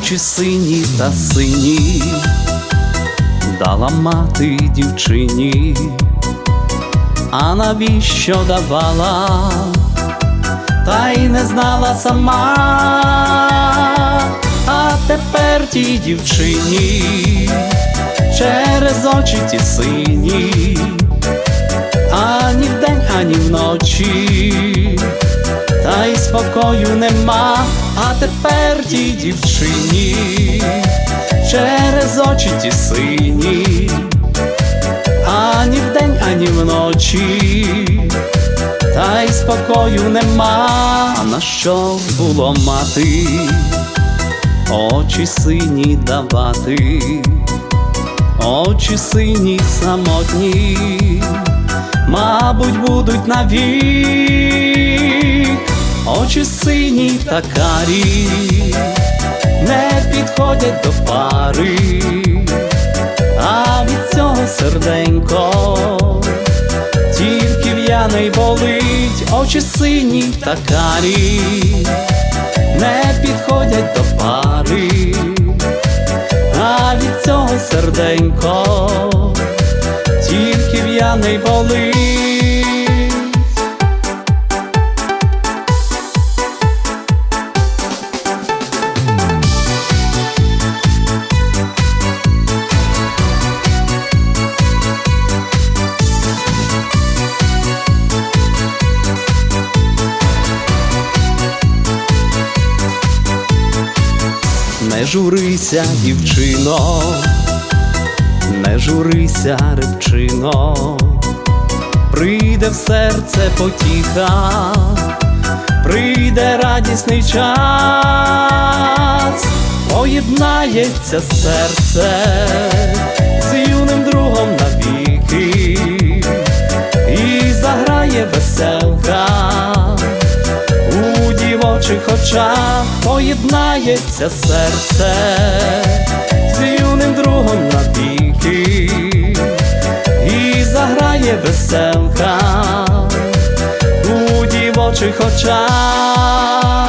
очі сині та сині, дала мати дівчині, а навіщо давала, та й не знала сама, а тепер тій дівчині через очі ті сині, ані вдень, ані вночі спокою нема, а тепер тій дівчині через очі ті сині, ані вдень, ані вночі, та й спокою нема, на що було мати, очі сині давати, очі сині самотні, мабуть, будуть навік очі сині та карі, не підходять до пари, а від цього серденько, тільки в'яне й болить, очі сині та карі, не підходять до пари, а від цього серденько, тільки в'яне й болить. Не журися, дівчино, не журися, рибчино, прийде в серце потіха, прийде радісний час, поєднається серце з юним другом навіки, дівочих очах поєднається серце з юним другом навіки, і заграє веселка у дівочих очах.